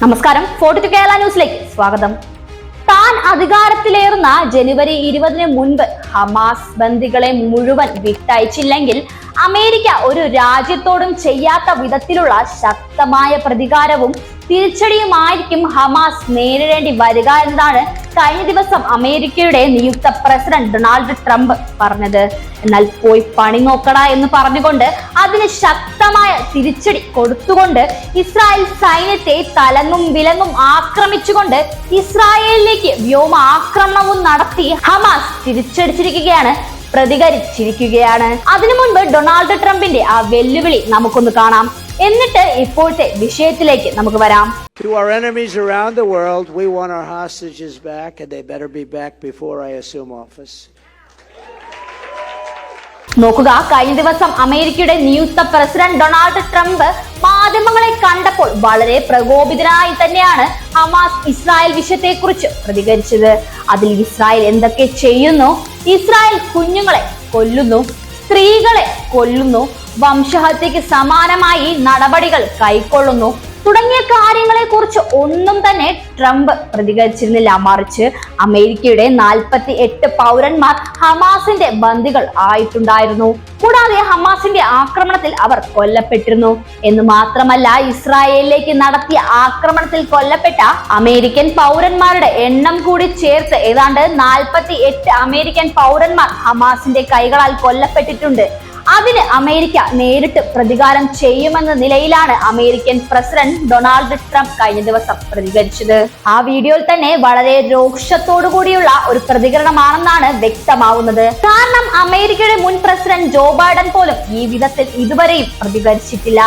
നമസ്കാരം. Forty to Kerala ന്യൂസിലേക്ക് സ്വാഗതം. താൻ അധികാരത്തിലേറുന്ന ജനുവരി ഇരുപതിന് മുൻപ് ഹമാസ് ബന്ദികളെ മുഴുവൻ വിട്ടയച്ചില്ലെങ്കിൽ അമേരിക്ക ഒരു രാജ്യത്തോടും ചെയ്യാത്ത വിധത്തിലുള്ള ശക്തമായ പ്രതികാരവും തിരിച്ചടിയുമായിരിക്കും ഹമാസ് നേരിടേണ്ടി വരിക എന്നതാണ് കഴിഞ്ഞ ദിവസം അമേരിക്കയുടെ നിയുക്ത പ്രസിഡന്റ് ഡൊണാൾഡ് ട്രംപ് പറഞ്ഞത് എന്നാൽ പോയി പണി നോക്കട എന്ന് പറഞ്ഞുകൊണ്ട് അതിന് ശക്തമായ തിരിച്ചടി കൊടുത്തുകൊണ്ട് ഇസ്രായേൽ സൈന്യത്തെ തലങ്ങും വിലങ്ങും ആക്രമിച്ചുകൊണ്ട് ഇസ്രായേലിലേക്ക് വ്യോമ ആക്രമണവും നടത്തി ഹമാസ് തിരിച്ചടിച്ചിരിക്കുകയാണ് പ്രതികരിച്ചിരിക്കുകയാണ്. അതിനു മുൻപ് ഡൊണാൾഡ് ട്രംപിന്റെ ആ വെല്ലുവിളി നമുക്കൊന്ന് കാണാം. എന്നിട്ട് ഇപ്പോഴത്തെ വിഷയത്തിലേക്ക് നമുക്ക് വരാം. To our enemies around the world, we want our hostages back, and they better be back before I assume office. നോക്കുക കഴിഞ്ഞ ദിവസം അമേരിക്കയുടെ നിയുക്ത പ്രസിഡന്റ് ഡൊണാൾഡ് ട്രംപ് മാധ്യമങ്ങളെ കണ്ടപ്പോൾ വളരെ പ്രകോപിതനായി തന്നെയാണ് ഹമാസ് ഇസ്രായേൽ വിഷയത്തെക്കുറിച്ച് പ്രതികരിച്ചത്. അതിൽ ഇസ്രായേൽ എന്തൊക്കെ ചെയ്യുന്നു? ഇസ്രായേൽ കുഞ്ഞുങ്ങളെ കൊല്ലുന്നു സ്ത്രീകളെ കൊല്ലുന്നു വംശഹത്യക്ക് സമാനമായി നടപടികൾ കൈക്കൊള്ളുന്നു. തുടങ്ങിയ കാര്യങ്ങളെ കുറിച്ച് ഒന്നും തന്നെ ട്രംപ് പ്രതികരിച്ചിരുന്നില്ല. മറിച്ച് അമേരിക്കയുടെ നാൽപ്പത്തി എട്ട് പൗരന്മാർ ഹമാസിന്റെ ബന്ദികൾ ആയിട്ടുണ്ടായിരുന്നു. കൂടാതെ ഹമാസിന്റെ ആക്രമണത്തിൽ അവർ കൊല്ലപ്പെട്ടിരുന്നു. എന്ന് മാത്രമല്ല ഇസ്രായേലിലേക്ക് നടത്തിയ ആക്രമണത്തിൽ കൊല്ലപ്പെട്ട അമേരിക്കൻ പൗരന്മാരുടെ എണ്ണം കൂടി ചേർത്ത് ഏതാണ്ട് നാൽപ്പത്തി എട്ട് അമേരിക്കൻ പൗരന്മാർ ഹമാസിന്റെ കൈകളാൽ കൊല്ലപ്പെട്ടിട്ടുണ്ട്. അതിന് അമേരിക്ക നേരിട്ട് പ്രതികാരം ചെയ്യുമെന്ന നിലയിലാണ് അമേരിക്കൻ പ്രസിഡന്റ് ഡൊണാൾഡ് ട്രംപ് കഴിഞ്ഞ ദിവസം പ്രതികരിച്ചത്. ആ വീഡിയോയിൽ തന്നെ വളരെ രോക്ഷത്തോടു കൂടിയുള്ള ഒരു പ്രതികരണമാണെന്നാണ് വ്യക്തമാവുന്നത്. കാരണം അമേരിക്കയുടെ മുൻ പ്രസിഡന്റ് ജോ ബൈഡൻ പോലും ഈ വിധത്തിൽ ഇതുവരെയും പ്രതികരിച്ചിട്ടില്ല.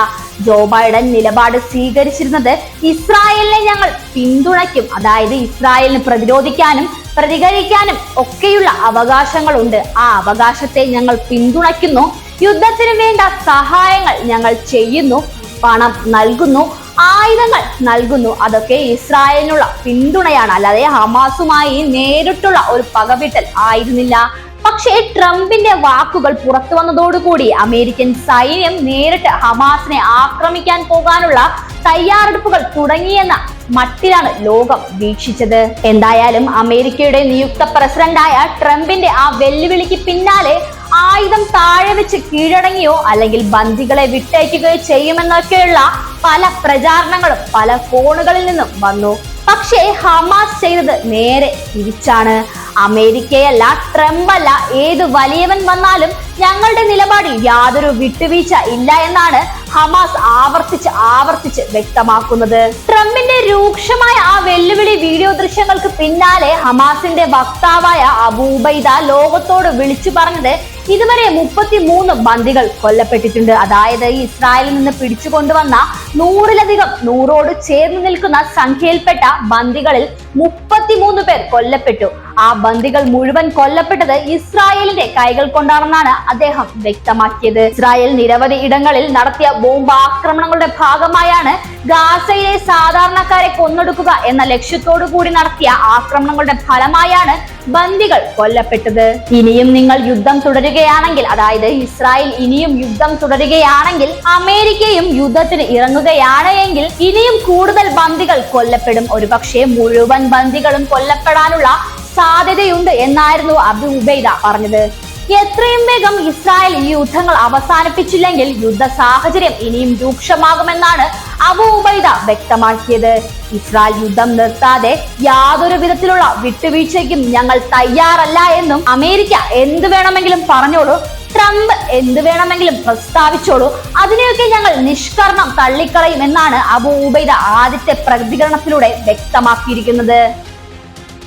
ജോ ബൈഡൻ നിലപാട് സ്വീകരിച്ചിരുന്നത് ഇസ്രായേലിനെ ഞങ്ങൾ പിന്തുണയ്ക്കും. അതായത് ഇസ്രായേലിന് പ്രതിരോധിക്കാനും പ്രതികരിക്കാനും ഒക്കെയുള്ള അവകാശങ്ങളുണ്ട്. ആ അവകാശത്തെ ഞങ്ങൾ പിന്തുണയ്ക്കുന്നു. യുദ്ധത്തിന് വേണ്ട സഹായങ്ങൾ ഞങ്ങൾ ചെയ്യുന്നു. പണം നൽകുന്നു. ആയുധങ്ങൾ നൽകുന്നു. അതൊക്കെ ഇസ്രായേലിനുള്ള പിന്തുണയാണ്. അല്ലാതെ ഹമാസുമായി നേരിട്ടുള്ള ഒരു പകവിട്ടൽ ആയിരുന്നില്ല. പക്ഷേ ട്രംപിന്റെ വാക്കുകൾ പുറത്തു വന്നതോടുകൂടി അമേരിക്കൻ സൈന്യം നേരിട്ട് ഹമാസിനെ ആക്രമിക്കാൻ പോകാനുള്ള തയ്യാറെടുപ്പുകൾ തുടങ്ങിയെന്ന മട്ടിലാണ് ലോകം വീക്ഷിച്ചത്. എന്തായാലും അമേരിക്കയുടെ നിയുക്ത പ്രസിഡന്റായ ട്രംപിന്റെ ആ വെല്ലുവിളിക്ക് പിന്നാലെ ആയുധം താഴെ വെച്ച് കീഴടങ്ങിയോ അല്ലെങ്കിൽ ബന്ദികളെ വിട്ടയക്കുകയോ ചെയ്യുമെന്നൊക്കെയുള്ള പല പ്രചാരണങ്ങളും പല കോണുകളിൽ നിന്നും വന്നു. പക്ഷേ ഹമാസ് ചെയ്തത് നേരെ തിരിച്ചാണ്. അമേരിക്കയല്ല ട്രംപ് അല്ല ഏത് വലിയവൻ വന്നാലും ഞങ്ങളുടെ നിലപാടിൽ യാതൊരു വിട്ടുവീഴ്ച ഇല്ല എന്നാണ് ഹമാസ് ആവർത്തിച്ച് ആവർത്തിച്ച് വ്യക്തമാക്കുന്നത്. ട്രംപിന്റെ രൂക്ഷമായ ആ വെല്ലുവിളി വീഡിയോ ദൃശ്യങ്ങൾക്ക് പിന്നാലെ ഹമാസിന്റെ വക്താവായ അബൂബൈദ ലോകത്തോട് വിളിച്ചു പറഞ്ഞത് ഇതുവരെ മുപ്പത്തി മൂന്ന് ബന്ദികൾ കൊല്ലപ്പെട്ടിട്ടുണ്ട്. അതായത് ഇസ്രായേലിൽ നിന്ന് പിടിച്ചുകൊണ്ടുവന്ന നൂറിലധികം നൂറോട് ചേർന്ന് നിൽക്കുന്ന സംഖ്യയിൽപ്പെട്ട ബന്ദികളിൽ മുപ്പത്തിമൂന്ന് പേർ കൊല്ലപ്പെട്ടു. ആ ബന്ദികൾ മുഴുവൻ കൊല്ലപ്പെട്ടത് ഇസ്രായേലിന്റെ കൈകൾ കൊണ്ടാണെന്നാണ് അദ്ദേഹം വ്യക്തമാക്കിയത്. ഇസ്രായേൽ നിരവധി ഇടങ്ങളിൽ നടത്തിയ ബോംബ് ആക്രമണങ്ങളുടെ ഭാഗമായാണ് ഗാസയിലെ സാധാരണക്കാരെ കൊന്നൊടുക്കുക എന്ന ലക്ഷ്യത്തോടു കൂടി നടത്തിയ ആക്രമണങ്ങളുടെ ഫലമായാണ് ബന്ദികൾ കൊല്ലപ്പെട്ടത്. ഇനിയും നിങ്ങൾ യുദ്ധം തുടരുകയാണെങ്കിൽ അതായത് ഇസ്രായേൽ ഇനിയും യുദ്ധം തുടരുകയാണെങ്കിൽ അമേരിക്കയും യുദ്ധത്തിന് ഇറങ്ങുകയാണ് എങ്കിൽ ഇനിയും കൂടുതൽ ബന്ദികൾ കൊല്ലപ്പെടും. ഒരുപക്ഷെ മുഴുവൻ ബന്ദികളും കൊല്ലപ്പെടാനുള്ള സാധ്യതയുണ്ട് എന്നായിരുന്നു അബു ഉബൈദ പറഞ്ഞത്. എത്രയും വേഗം ഇസ്രായേൽ ഈ യുദ്ധങ്ങൾ അവസാനിപ്പിച്ചില്ലെങ്കിൽ യുദ്ധ സാഹചര്യം ഇനിയും രൂക്ഷമാകുമെന്നാണ് അബു ഉബൈദ വ്യക്തമാക്കിയത്. ഇസ്രായേൽ യുദ്ധം നിർത്താതെ യാതൊരു വിധത്തിലുള്ള വിട്ടുവീഴ്ചയ്ക്കും ഞങ്ങൾ തയ്യാറല്ല എന്നും അമേരിക്ക എന്ത് വേണമെങ്കിലും പറഞ്ഞോളൂ ട്രംപ് എന്ത് വേണമെങ്കിലും പ്രസ്താവിച്ചോളൂ അതിനെയൊക്കെ ഞങ്ങൾ നിഷ്കർണം തള്ളിക്കളയും എന്നാണ് അബു ഉബൈദ ആദ്യത്തെ പ്രതികരണത്തിലൂടെ വ്യക്തമാക്കിയിരിക്കുന്നത്.